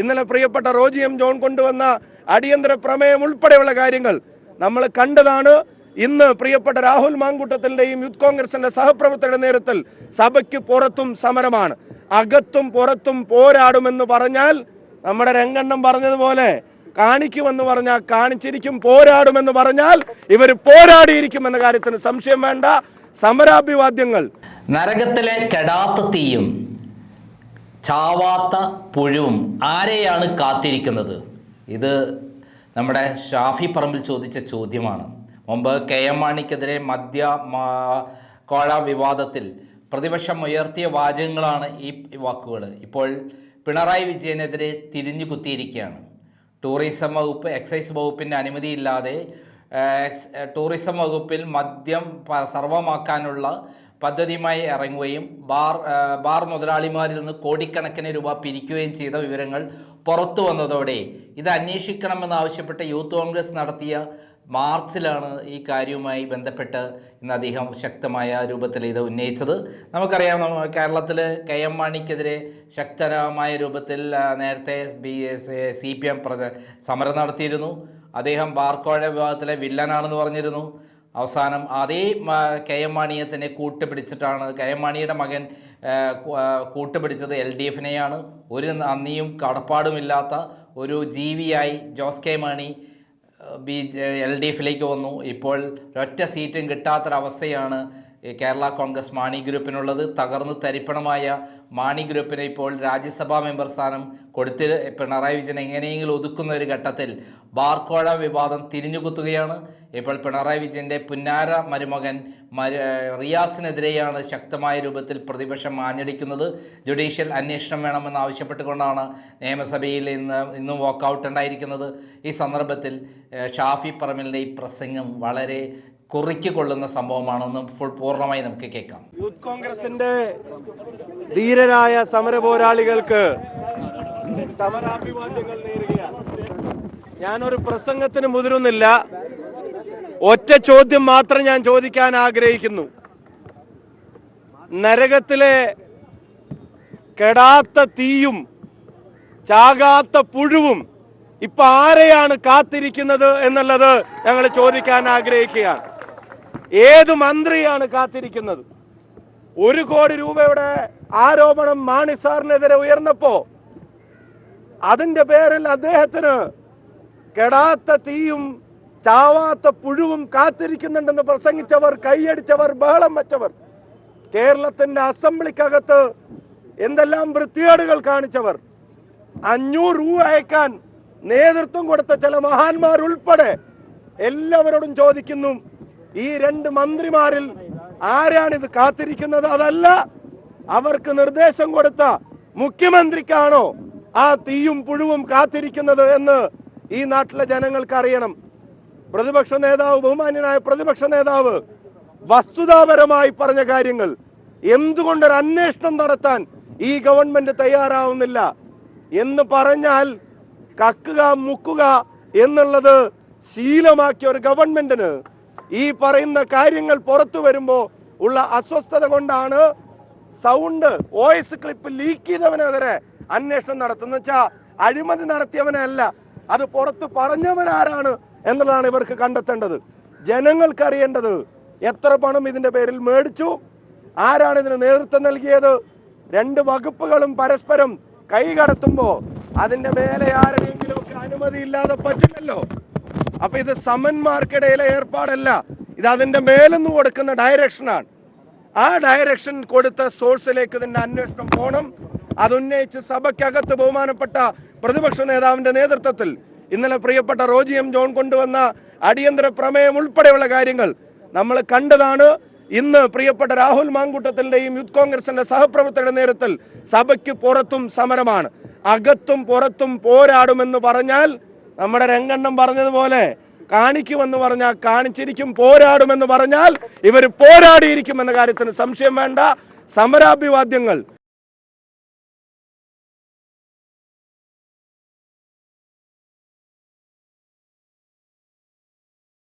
ഇന്നലെ പ്രിയപ്പെട്ട Roji M John കൊണ്ടുവന്ന അടിയന്തര പ്രമേയം ഉൾപ്പെടെയുള്ള കാര്യങ്ങൾ നമ്മൾ കണ്ടതാണ്. ഇന്ന് പ്രിയപ്പെട്ട രാഹുൽ മാങ്കൂട്ടത്തിന്റെയും യൂത്ത് കോൺഗ്രസിന്റെ സഹപ്രവർത്തകരുടെ നേതൃത്വത്തിൽ സഭയ്ക്ക് പുറത്തും സമരമാണ്. അകത്തും പുറത്തും പോരാടുമെന്ന് പറഞ്ഞാൽ നമ്മുടെ രംഗണ്ണം പറഞ്ഞതുപോലെ കാണിക്കുമെന്ന് പറഞ്ഞാൽ കാണിച്ചിരിക്കും പോരാടുമെന്ന് പറഞ്ഞാൽ ഇവർ പോരാടിയിരിക്കും എന്ന കാര്യത്തിന് സംശയം വേണ്ട. സമരാഭിവാദ്യങ്ങൾ. നരകത്തിലെ കെടാത്ത തീയും ചാവാത്ത പുഴുവും ആരെയാണ് കാത്തിരിക്കുന്നത്? ഇത് നമ്മുടെ ഷാഫി പറമ്പിൽ ചോദിച്ച ചോദ്യമാണ്. മുമ്പ് കെ എം മാണിക്കെതിരെ മദ്യ കോഴ വിവാദത്തിൽ പ്രതിപക്ഷം ഉയർത്തിയ വാചകങ്ങളാണ് ഈ വാക്കുകൾ ഇപ്പോൾ പിണറായി വിജയനെതിരെ തിരിഞ്ഞു കുത്തിയിരിക്കുകയാണ്. ടൂറിസം വകുപ്പ് എക്സൈസ് വകുപ്പിന്റെ അനുമതിയില്ലാതെ ടൂറിസം വകുപ്പിൽ മദ്യം സർവമാക്കാനുള്ള പദ്ധതിയുമായി ഇറങ്ങുകയും ബാർ ബാർ മുതലാളിമാരിൽ നിന്ന് കോടിക്കണക്കിന് രൂപ പിരിക്കുകയും ചെയ്ത വിവരങ്ങൾ പുറത്തു വന്നതോടെ ഇത് അന്വേഷിക്കണമെന്ന് ആവശ്യപ്പെട്ട് യൂത്ത് കോൺഗ്രസ് നടത്തിയ മാർച്ചിലാണ് ഈ കാര്യവുമായി ബന്ധപ്പെട്ട് ഇന്ന് അദ്ദേഹം ശക്തമായ രൂപത്തിൽ ഇത് ഉന്നയിച്ചത്. നമുക്കറിയാം കേരളത്തിൽ കെ എം മാണിക്കെതിരെ ശക്തമായ രൂപത്തിൽ നേരത്തെ ബി സി പി എം സമരം നടത്തിയിരുന്നു. അദ്ദേഹം ബാർക്കോഴ വിഭാഗത്തിലെ വില്ലനാണെന്ന് പറഞ്ഞിരുന്നു. അവസാനം അതേ കെ എം മാണിയെ തന്നെ കൂട്ടുപിടിച്ചിട്ടാണ് കെ എം മാണിയുടെ മകൻ കൂട്ടുപിടിച്ചത് എൽ ഡി എഫിനെയാണ്. ഒരു നന്ദിയും കടപ്പാടുമില്ലാത്ത ഒരു ജീവിയായി Jose K Mani B L D എഫിലേക്ക് വന്നു. ഇപ്പോൾ ഒറ്റ സീറ്റും കിട്ടാത്തൊരവസ്ഥയാണ് കേരള കോൺഗ്രസ് മാണി ഗ്രൂപ്പിനുള്ളത് തകർന്ന് തരിപ്പണമായ മാണി ഗ്രൂപ്പിനെ ഇപ്പോൾ രാജ്യസഭാ മെമ്പർ സ്ഥാനം കൊടുത്തി പിണറായി വിജയൻ എങ്ങനെയെങ്കിലും ഒതുക്കുന്ന ഒരു ഘട്ടത്തിൽ ബാർക്കോഴ വിവാദം തിരിഞ്ഞുകുത്തുകയാണ്. ഇപ്പോൾ പിണറായി വിജയന്റെ പുന്നാര മരുമകൻ മരു റിയാസിനെതിരെയാണ് ശക്തമായ രൂപത്തിൽ പ്രതിപക്ഷം ആഞ്ഞടിക്കുന്നത്. ജുഡീഷ്യൽ അന്വേഷണം വേണമെന്ന് ആവശ്യപ്പെട്ടുകൊണ്ടാണ് നിയമസഭയിൽ ഇന്ന് ഇന്നും വാക്കൗട്ട് ഉണ്ടായിരിക്കുന്നത്. ഈ സന്ദർഭത്തിൽ ഷാഫി പറമ്പിലിന്റെ ഈ പ്രസംഗം വളരെ കുറിക്ക് കൊള്ളുന്ന സംഭവമാണെന്ന് ഫുൾ പൂർണമായി നമുക്ക് കേൾക്കാം. യൂത്ത് കോൺഗ്രസിന്റെ ധീരരായ സമര പോരാളികൾക്ക് സമരാഭിവാദ്യങ്ങൾ ഞാനൊരു പ്രസംഗത്തിന് മുതിരുന്നില്ല. ഒറ്റ ചോദ്യം മാത്രം ഞാൻ ചോദിക്കാൻ ആഗ്രഹിക്കുന്നു. നരകത്തിലെ കെടാത്ത തീയും ചാകാത്ത പുഴുവും ഇപ്പൊ ആരെയാണ് കാത്തിരിക്കുന്നത് എന്നുള്ളത് ഞങ്ങൾ ചോദിക്കാൻ ആഗ്രഹിക്കുകയാണ്. ഏത് മന്ത്രിയാണ് കാത്തിരിക്കുന്നത്? ഒരു കോടി രൂപയുടെ ആരോപണം മാണി സാറിനെതിരെ ഉയർന്നപ്പോ അതിന്റെ പേരിൽ അദ്ദേഹത്തിന് കെടാത്ത തീയും ചാവാത്ത പുഴുവും കാത്തിരിക്കുന്നുണ്ടെന്ന് പ്രസംഗിച്ചവർ കൈയടിച്ചവർ ബഹളം വെച്ചവർ കേരളത്തിന്റെ അസംബ്ലിക്കകത്ത് എന്തെല്ലാം വൃത്തികേടുകൾ കാണിച്ചവർ അഞ്ഞൂറ് രൂപ അയക്കാൻ നേതൃത്വം കൊടുത്ത ചില മഹാന്മാർ ഉൾപ്പെടെ എല്ലാവരോടും ചോദിക്കുന്നു ഈ രണ്ട് മന്ത്രിമാരിൽ ആരാണ് ഇത് കാത്തിരിക്കുന്നത്? അതല്ല അവർക്ക് നിർദ്ദേശം കൊടുത്ത മുഖ്യമന്ത്രിക്കാണോ ആ തീയും പുഴുവും കാത്തിരിക്കുന്നത് എന്ന് ഈ നാട്ടിലെ ജനങ്ങൾക്ക് അറിയണം. പ്രതിപക്ഷ നേതാവ് ബഹുമാന്യനായ പ്രതിപക്ഷ നേതാവ് വസ്തുതാപരമായി പറഞ്ഞ കാര്യങ്ങൾ. എന്തുകൊണ്ടൊരു അന്വേഷണം നടത്താൻ ഈ ഗവൺമെന്റ് തയ്യാറാവുന്നില്ല? എന്ന് പറഞ്ഞാൽ കക്കുക മുക്കുക എന്നുള്ളത് ശീലമാക്കിയ ഒരു ഗവൺമെന്റിന് ഈ പറയുന്ന കാര്യങ്ങൾ പുറത്തു വരുമ്പോൾ ഉള്ള അസ്വസ്ഥത കൊണ്ടാണ് സൗണ്ട് വോയിസ് ക്ലിപ്പ് ലീക്ക് ചെയ്തവനെതിരെ അന്വേഷണം നടത്തുന്ന വെച്ചാൽ അഴിമതി നടത്തിയവനല്ല അത് പുറത്ത് പറഞ്ഞവനാരാണ് എന്നുള്ളതാണ് ഇവർക്ക് കണ്ടെത്തേണ്ടത്. ജനങ്ങൾക്കറിയേണ്ടത് എത്ര പണം ഇതിന്റെ പേരിൽ മേടിച്ചു ആരാണ് ഇതിന് നേതൃത്വം നൽകിയത് രണ്ട് വകുപ്പുകളും പരസ്പരം കൈകടത്തുമ്പോൾ അതിന്റെ മേലെ ആരുടെയെങ്കിലും ഒക്കെ അനുമതി ഇല്ലാതെ പറ്റില്ലല്ലോ. അപ്പൊ ഇത് സമന്മാർക്കിടയിലെ ഏർപ്പാടല്ല. ഇത് അതിന്റെ മേലെന്ന് കൊടുക്കുന്ന ഡയറക്ഷനാണ് ആ ഡയറക്ഷൻ കൊടുത്ത സോഴ്സിലേക്ക് ഇതിന്റെ അന്വേഷണം പോകണം അതുന്നയിച്ച് സഭയ്ക്കകത്ത് ബഹുമാനപ്പെട്ട പ്രതിപക്ഷ നേതാവിന്റെ നേതൃത്വത്തിൽ ഇന്നലെ പ്രിയപ്പെട്ട റോജി എം ജോൺ കൊണ്ടുവന്ന അടിയന്തര പ്രമേയം ഉൾപ്പെടെയുള്ള കാര്യങ്ങൾ നമ്മൾ കണ്ടതാണ്. ഇന്ന് പ്രിയപ്പെട്ട രാഹുൽ മാങ്കൂട്ടത്തിന്റെയും യൂത്ത് കോൺഗ്രസിന്റെ സഹപ്രവർത്തകരുടെ നേതൃത്വത്തിൽ സഭയ്ക്ക് പുറത്തും സമരമാണ്. അകത്തും പുറത്തും പോരാടുമെന്ന് പറഞ്ഞാൽ നമ്മുടെ രംഗണ്ണം പറഞ്ഞതുപോലെ കാണിക്കുമെന്ന് പറഞ്ഞാൽ കാണിച്ചിരിക്കും പോരാടുമെന്ന് പറഞ്ഞാൽ ഇവർ പോരാടിയിരിക്കും എന്ന കാര്യത്തിന് സംശയം വേണ്ട. സമരാഭിവാദ്യങ്ങൾ